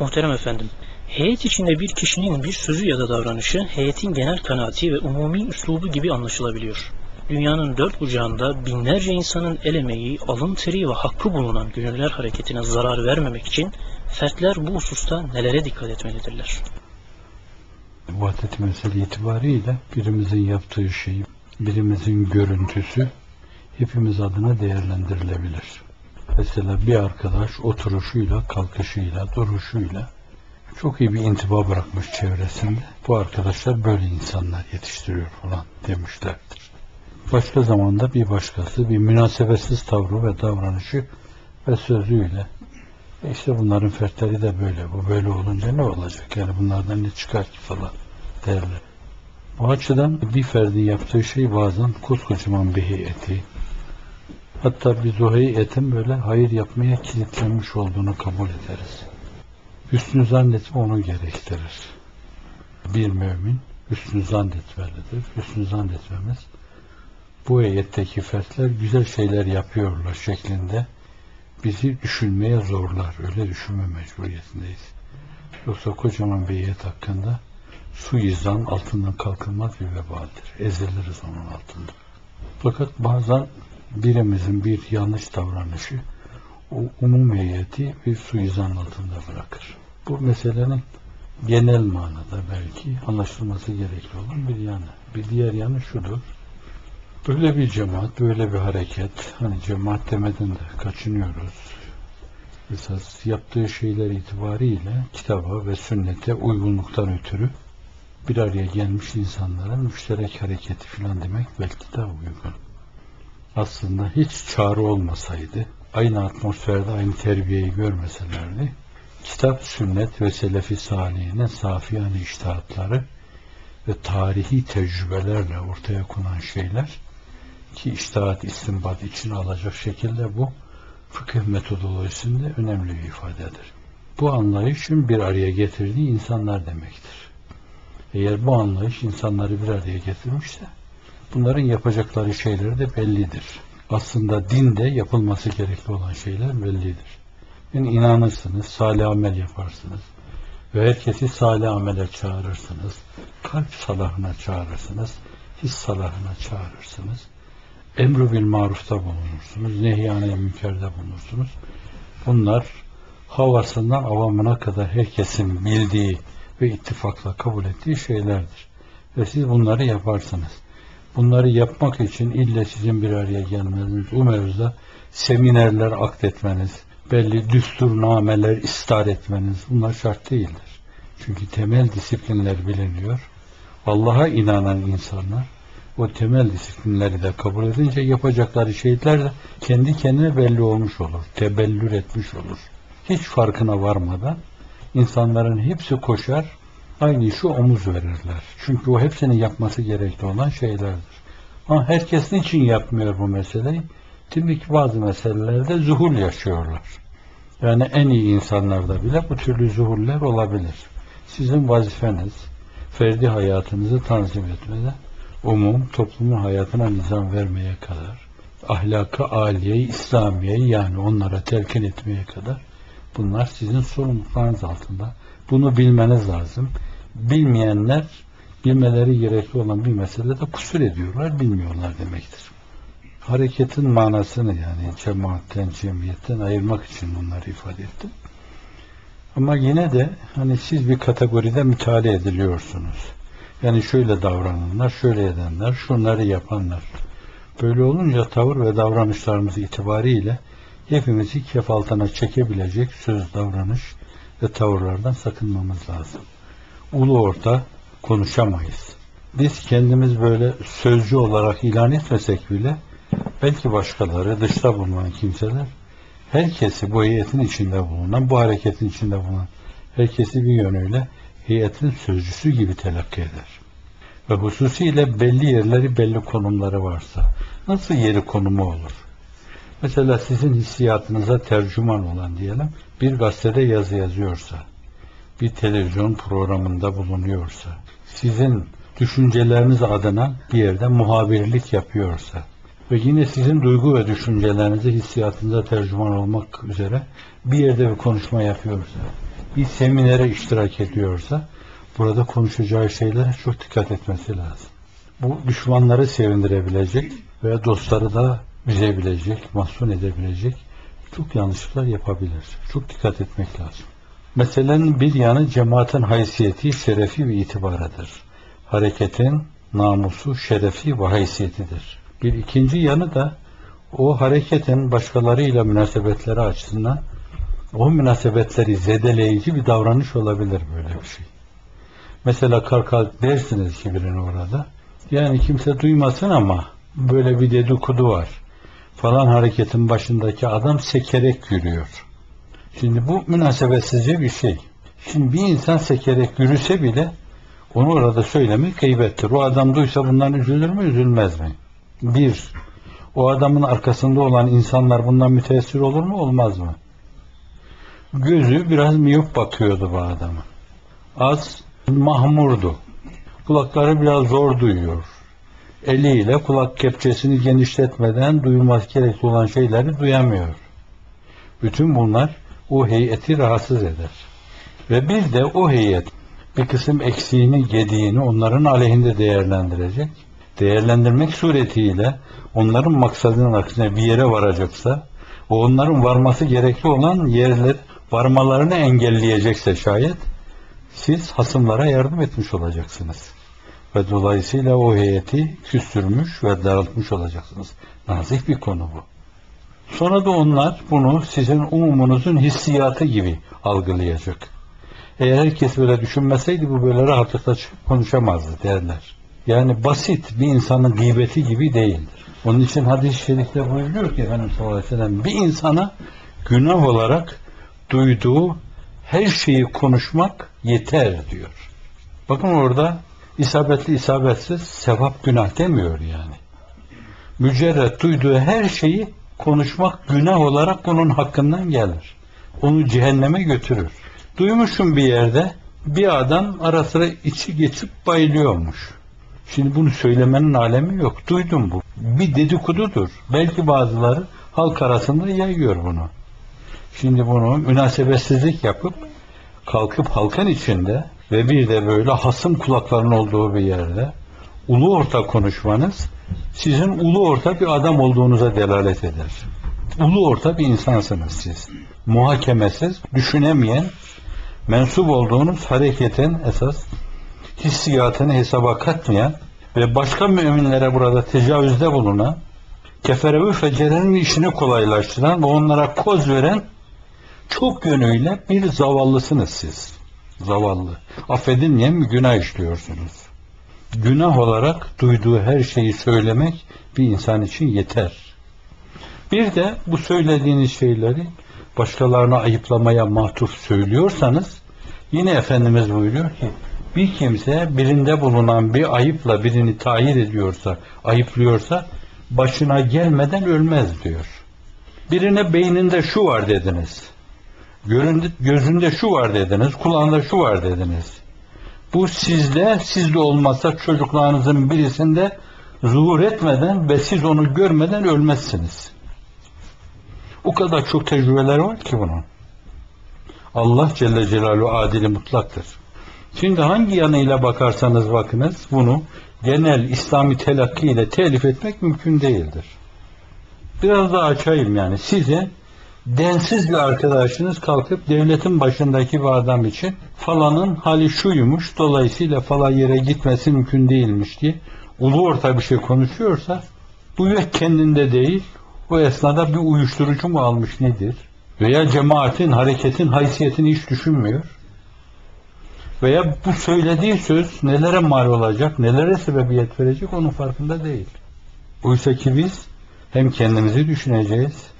Muhterem efendim, heyet içinde bir kişinin bir sözü ya da davranışı heyetin genel kanaati ve umumi üslubu gibi anlaşılabiliyor. Dünyanın dört bucağında binlerce insanın el emeği, alın teri ve hakkı bulunan gönüller hareketine zarar vermemek için fertler bu hususta nelere dikkat etmelidirler? Vahdet mesele itibariyle birimizin yaptığı şey, birimizin görüntüsü hepimiz adına değerlendirilebilir. Mesela bir arkadaş oturuşuyla, kalkışıyla, duruşuyla çok iyi bir intiba bırakmış çevresinde. Bu arkadaşlar böyle insanlar yetiştiriyor falan demişlerdir. Başka zamanda bir başkası bir münasebetsiz tavrı ve davranışı ve sözüyle e işte bunların fertleri de böyle. Bu böyle olunca ne olacak? Yani bunlardan ne çıkar ki falan derler. Bu açıdan bir ferdin yaptığı şey bazen koskocaman bir heyeti, hatta biz o heyetin böyle hayır yapmaya kilitlenmiş olduğunu kabul ederiz. Hüsnü zannetme onu gerektirir. Bir mümin hüsnü zannetmelidir. Hüsnü zannetmemiz bu heyetteki fertler güzel şeyler yapıyorlar şeklinde bizi düşünmeye zorlar. Öyle düşünme mecburiyetindeyiz. Yoksa kocaman bir heyet hakkında suizan altından kalkılmaz bir vebaldir. Eziliriz onun altında. Fakat bazen birimizin bir yanlış davranışı o umum heyeti bir suizan altında bırakır. Bu meselenin genel manada belki anlaşılması gerekli olan bir yanı. Bir diğer yanı şudur. Böyle bir cemaat, böyle bir hareket, hani cemaat demeden de kaçınıyoruz. Esas yaptığı şeyler itibariyle kitaba ve sünnete uygunluktan ötürü bir araya gelmiş insanların müşterek hareketi filan demek belki daha uygun. Aslında hiç çağrı olmasaydı, aynı atmosferde aynı terbiyeyi görmeselerdi, kitap, sünnet ve selefi salihine safiyane iştahatları ve tarihi tecrübelerle ortaya konan şeyler ki iştahat istinbat için alacak şekilde bu fıkıh metodolojisinde önemli bir ifadedir. Bu anlayışın bir araya getirdiği insanlar demektir. Eğer bu anlayış insanları bir araya getirmişse bunların yapacakları şeyler de bellidir. Aslında dinde yapılması gerekli olan şeyler bellidir. Yani inanırsınız, salih amel yaparsınız ve herkesi salih amele çağırırsınız. Kalp salahına çağırırsınız, his salahına çağırırsınız. Emru bil marufta bulunursunuz, nehyane münkerde bulunursunuz. Bunlar havasından avamına kadar herkesin bildiği ve ittifakla kabul ettiği şeylerdir. Ve siz bunları yaparsınız. Bunları yapmak için ille sizin bir araya gelmeniz, bu mevzuda seminerler aktetmeniz, belli düsturnameler istar etmeniz bunlar şart değildir. Çünkü temel disiplinler biliniyor. Allah'a inanan insanlar o temel disiplinleri de kabul edince yapacakları şeyler de kendi kendine belli olmuş olur. Tebellür etmiş olur. Hiç farkına varmadan insanların hepsi koşar, aynı işi omuz verirler. Çünkü o hepsinin yapması gerekli olan şeylerdir. Ama herkes için yapmıyor bu meseleyi? Tabii ki bazı meselelerde zuhul yaşıyorlar. Yani en iyi insanlarda bile bu türlü zuhuller olabilir. Sizin vazifeniz ferdi hayatınızı tanzim etmede, umum toplumun hayatına nizam vermeye kadar, ahlaka aliyeyi, İslamiyeyi yani onlara telkin etmeye kadar bunlar sizin sorumluluklarınız altında. Bunu bilmeniz lazım. Bilmeyenler bilmeleri gerekli olan bir meselede kusur ediyorlar, bilmiyorlar demektir. Hareketin manasını yani cemaatten, cemiyetten ayırmak için bunları ifade ettim. Ama yine de hani siz bir kategoride müteala ediliyorsunuz. Yani şöyle davrananlar, şöyle edenler, şunları yapanlar. Böyle olunca tavır ve davranışlarımız itibariyle hepimizi kef altına çekebilecek söz, davranış ve tavırlardan sakınmamız lazım. Ulu orta konuşamayız. Biz kendimiz böyle sözcü olarak ilan etmesek bile belki başkaları, dışta bulunan kimseler herkesi bu heyetin içinde bulunan, bu hareketin içinde bulunan herkesi bir yönüyle heyetin sözcüsü gibi telakki eder. Ve hususiyle belli yerleri, belli konumları varsa nasıl yeri konumu olur? Mesela sizin hissiyatınıza tercüman olan diyelim bir gazetede yazı yazıyorsa, bir televizyon programında bulunuyorsa, sizin düşünceleriniz adına bir yerde muhabirlik yapıyorsa ve yine sizin duygu ve düşüncelerinizi hissiyatınıza tercüman olmak üzere bir yerde bir konuşma yapıyorsa, bir seminere iştirak ediyorsa burada konuşacağı şeylere çok dikkat etmesi lazım. Bu düşmanları sevindirebilecek veya dostları da üzebilecek, mahzun edebilecek çok yanlışlıklar yapabilir. Çok dikkat etmek lazım. Meselenin bir yanı cemaatin haysiyeti, şerefi ve itibarıdır. Hareketin namusu, şerefi ve haysiyetidir. Bir ikinci yanı da o hareketin başkalarıyla münasebetleri açısından o münasebetleri zedeleyici bir davranış olabilir böyle bir şey. Mesela kalkar dersiniz ki birine orada. Yani kimse duymasın ama böyle bir dedikodu var. Falan hareketin başındaki adam sekerek yürüyor. Şimdi bu münasebetsizce bir şey. Şimdi bir insan sekerek yürüse bile onu orada söylemek gıybettir. O adam duysa bundan üzülür mü üzülmez mi? Bir, o adamın arkasında olan insanlar bundan müteessir olur mu olmaz mı? Gözü biraz miyop bakıyordu bu adama. Az mahmurdu. Kulakları biraz zor duyuyor. Eliyle kulak kepçesini genişletmeden duyulması gerekli olan şeyleri duyamıyor. Bütün bunlar o heyeti rahatsız eder. Ve bir de o heyet bir kısım eksiğini, gediğini onların aleyhinde değerlendirecek. Değerlendirmek suretiyle onların maksadının aksine bir yere varacaksa, o onların varması gerekli olan yerler varmalarını engelleyecekse şayet, siz hasımlara yardım etmiş olacaksınız. Ve dolayısıyla o heyeti küstürmüş ve daraltmış olacaksınız. Nazik bir konu bu. Sonra da onlar bunu sizin umumunuzun hissiyatı gibi algılayacak. Eğer herkes böyle düşünmeseydi bu böyle rahatlıkla konuşamazdı derler. Yani basit bir insanın gıybeti gibi değildir. Onun için hadis-i şerifte buyuruyor ki Efendimiz sallallahu aleyhi ve sellem bir insana günah olarak duyduğu her şeyi konuşmak yeter diyor. Bakın orada isabetli isabetsiz sevap günah demiyor yani. Mücerret duyduğu her şeyi konuşmak günah olarak bunun hakkından gelir. Onu cehenneme götürür. Duymuşum bir yerde bir adam ara sıra içi geçip bayılıyormuş. Şimdi bunu söylemenin alemi yok. Duydum bu. Bir dedikodudur. Belki bazıları halk arasında yayıyor bunu. Şimdi bunu münasebetsizlik yapıp kalkıp halkın içinde ve bir de böyle hasım kulakların olduğu bir yerde ulu orta konuşmanız sizin ulu orta bir adam olduğunuza delalet eder. Ulu orta bir insansınız siz. Muhakemesiz, düşünemeyen, mensup olduğunuz hareketin esas hissiyatını hesaba katmayan ve başka müminlere burada tecavüzde bulunan, kefere ve fecerenin işini kolaylaştıran ve onlara koz veren çok yönüyle bir zavallısınız siz. Zavallı. Affedilmeyen bir günah işliyorsunuz. Günah olarak duyduğu her şeyi söylemek bir insan için yeter. Bir de bu söylediğiniz şeyleri başkalarına ayıplamaya mahtus söylüyorsanız yine Efendimiz buyuruyor ki bir kimse birinde bulunan bir ayıpla birini tayir ediyorsa, ayıplıyorsa başına gelmeden ölmez diyor. Birine beyninde şu var dediniz. Göründe, gözünde şu var dediniz, kulağında şu var dediniz. Bu sizde, sizde olmazsa çocuklarınızın birisinde zuhur etmeden ve siz onu görmeden ölmezsiniz. O kadar çok tecrübeler var ki bunun. Allah Celle Celaluhu adili mutlaktır. Şimdi hangi yanıyla bakarsanız bakınız bunu genel İslami telakki ile telif etmek mümkün değildir. Biraz daha açayım yani. Size densiz bir arkadaşınız kalkıp devletin başındaki bir adam için falanın hali şuymuş dolayısıyla falan yere gitmesi mümkün değilmiş diye ulu orta bir şey konuşuyorsa bu ya kendinde değil o esnada bir uyuşturucu mu almış nedir? Veya cemaatin, hareketin haysiyetini hiç düşünmüyor. Veya bu söylediği söz nelere mal olacak, nelere sebebiyet verecek onun farkında değil. Oysa ki biz hem kendimizi düşüneceğiz,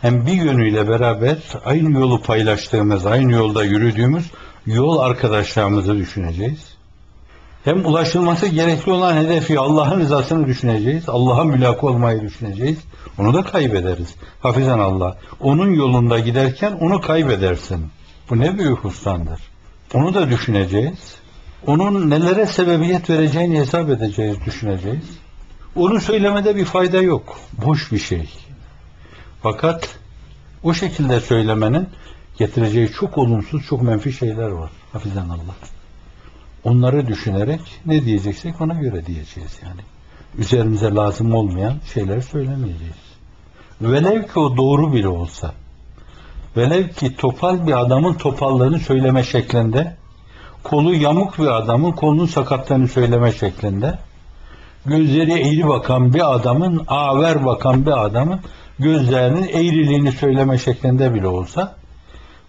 hem bir yönüyle beraber aynı yolu paylaştığımız, aynı yolda yürüdüğümüz yol arkadaşlarımızı düşüneceğiz. Hem ulaşılması gerekli olan hedefi Allah'ın rızasını düşüneceğiz. Allah'a mülak olmayı düşüneceğiz. Onu da kaybederiz. Hafizan Allah. Onun yolunda giderken onu kaybedersin. Bu ne büyük hustandır. Onu da düşüneceğiz. Onun nelere sebebiyet vereceğini hesap edeceğiz, düşüneceğiz. Onu söylemede bir fayda yok. Boş bir şey. Fakat o şekilde söylemenin getireceği çok olumsuz, çok menfi şeyler var. Hafizan Allah. Onları düşünerek ne diyeceksek ona göre diyeceğiz yani. Üzerimize lazım olmayan şeyler söylemeyeceğiz. Velev ki o doğru bile olsa, velev ki topal bir adamın topallığını söyleme şeklinde, kolu yamuk bir adamın kolunun sakatlığını söyleme şeklinde, gözleri eğri bakan bir adamın, aver bakan bir adamın gözlerinin eğriliğini söyleme şeklinde bile olsa,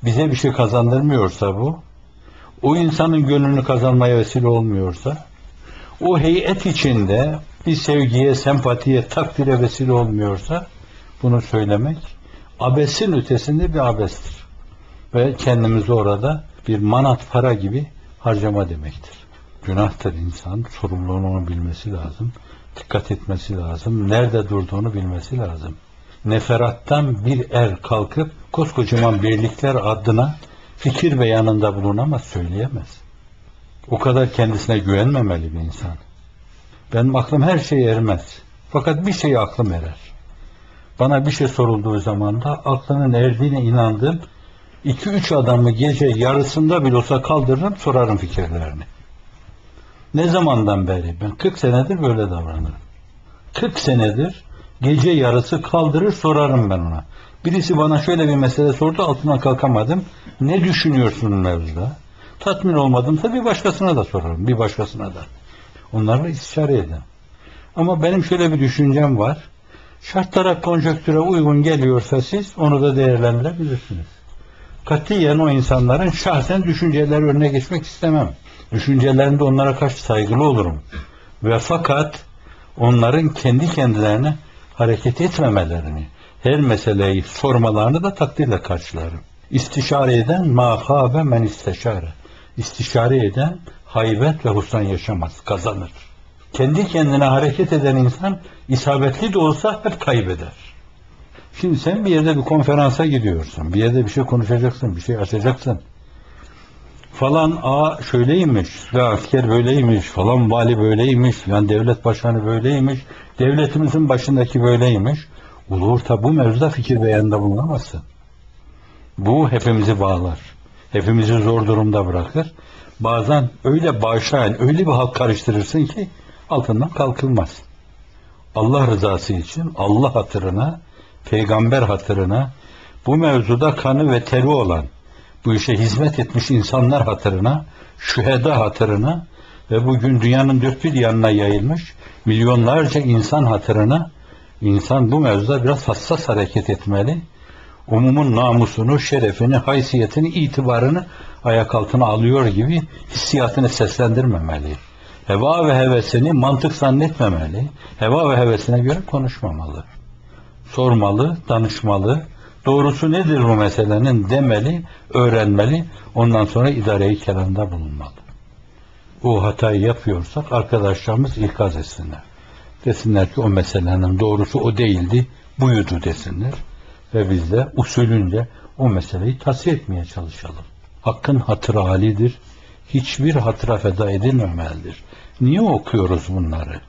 bize bir şey kazandırmıyorsa bu, o insanın gönlünü kazanmaya vesile olmuyorsa, o heyet içinde bir sevgiye, sempatiye, takdire vesile olmuyorsa, bunu söylemek abesin ötesinde bir abestir. Ve kendimizi orada bir manat para gibi harcama demektir. Günahtır insan, sorumluluğunu bilmesi lazım, dikkat etmesi lazım, nerede durduğunu bilmesi lazım. Neferattan bir er kalkıp koskocaman birlikler adına fikir beyanında bulunamaz, söyleyemez. O kadar kendisine güvenmemeli bir insan. Benim aklım her şeye ermez. Fakat bir şeye aklım erer. Bana bir şey sorulduğu zaman da aklının erdiğine inandığım iki üç adamı gece yarısında bile olsa kaldırırım sorarım fikirlerini. Ne zamandan beri? Ben 40 senedir böyle davranırım. 40 senedir gece yarısı kaldırır sorarım ben ona. Birisi bana şöyle bir mesele sordu altından kalkamadım. Ne düşünüyorsun mevzuda? Tatmin olmadımsa bir başkasına da sorarım. Bir başkasına da. Onlarla istişare ederim. Ama benim şöyle bir düşüncem var. Şartlara, konjöktüre uygun geliyorsa siz onu da değerlendirebilirsiniz. Katiyen o insanların şahsen düşünceleri önüne geçmek istemem. Düşüncelerinde onlara karşı saygılı olurum. Ve fakat onların kendi kendilerine hareket etmemelerini, her meseleyi sormalarını da takdirle karşılarım. İstişare eden ma ve men isteşare. İstişare eden haybet ve husran yaşamaz, kazanır. Kendi kendine hareket eden insan isabetli de olsa hep kaybeder. Şimdi sen bir yerde bir konferansa gidiyorsun. Bir yerde bir şey konuşacaksın, bir şey açacaksın. Falan A şöyleymiş, ve asker böyleymiş, falan vali böyleymiş, yani devlet başkanı böyleymiş, devletimizin başındaki böyleymiş. Ulu orta bu mevzuda fikir beyanında bulunamazsın. Bu hepimizi bağlar. Hepimizi zor durumda bırakır. Bazen öyle bağışlayan, öyle bir halk karıştırırsın ki altından kalkılmaz. Allah rızası için, Allah hatırına, peygamber hatırına, bu mevzuda kanı ve teri olan, bu işe hizmet etmiş insanlar hatırına, şüheda hatırına ve bugün dünyanın dört bir yanına yayılmış milyonlarca insan hatırına insan bu mevzuda biraz hassas hareket etmeli. Umumun namusunu, şerefini, haysiyetini, itibarını ayak altına alıyor gibi hissiyatını seslendirmemeli. Heva ve hevesini mantık zannetmemeli. Heva ve hevesine göre konuşmamalı. Sormalı, danışmalı. Doğrusu nedir bu meselenin demeli, öğrenmeli. Ondan sonra idare-i bulunmalı. O hatayı yapıyorsak arkadaşlarımız ikaz etsinler. Desinler ki o meselenin doğrusu o değildi, buydu desinler. Ve biz de usulünce o meseleyi tasfiye etmeye çalışalım. Hakkın hatırı halidir. Hiçbir hatıra feda edilmemelidir. Niye okuyoruz bunları?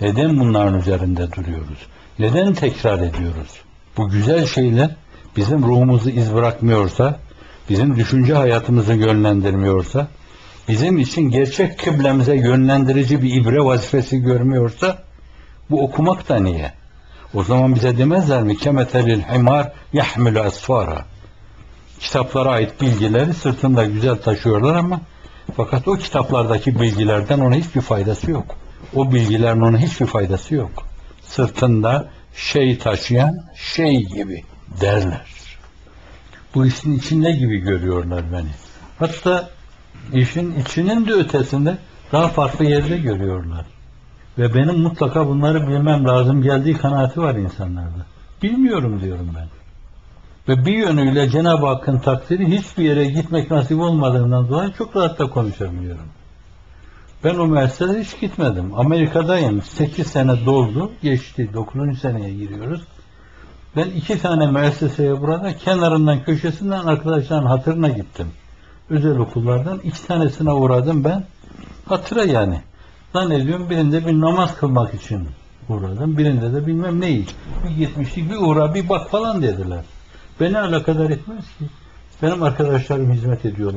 Neden bunların üzerinde duruyoruz? Neden tekrar ediyoruz? Bu güzel şeyler bizim ruhumuzu iz bırakmıyorsa, bizim düşünce hayatımızı yönlendirmiyorsa, bizim için gerçek kıblemize yönlendirici bir ibre vazifesi görmüyorsa, bu okumak da niye? O zaman bize demezler mi? Kemetelil himar yahmilu asfara. Kitaplara ait bilgileri sırtında güzel taşıyorlar ama fakat o kitaplardaki bilgilerden ona hiçbir faydası yok. O bilgilerin ona hiçbir faydası yok. Sırtında şey taşıyan şey gibi derler. Bu işin içinde gibi görüyorlar beni. Hatta işin içinin de ötesinde daha farklı yerde görüyorlar. Ve benim mutlaka bunları bilmem lazım geldiği kanaati var insanlarda. Bilmiyorum diyorum ben. Ve bir yönüyle Cenab-ı Hakk'ın takdiri hiçbir yere gitmek nasip olmadığından dolayı çok rahat da konuşabiliyorum. Ben o müesseseye hiç gitmedim. Amerika'dayım. 8 sene doldu. Geçti. 9. seneye giriyoruz. Ben iki tane müesseseye burada kenarından köşesinden arkadaşların hatırına gittim. Özel okullardan iki tanesine uğradım ben. Hatıra yani. Zannediyorum birinde bir namaz kılmak için uğradım. Birinde de bilmem neyi. Bir gitmiştik bir uğra bir bak falan dediler. Beni alakadar etmez ki. Benim arkadaşlarım hizmet ediyorlar.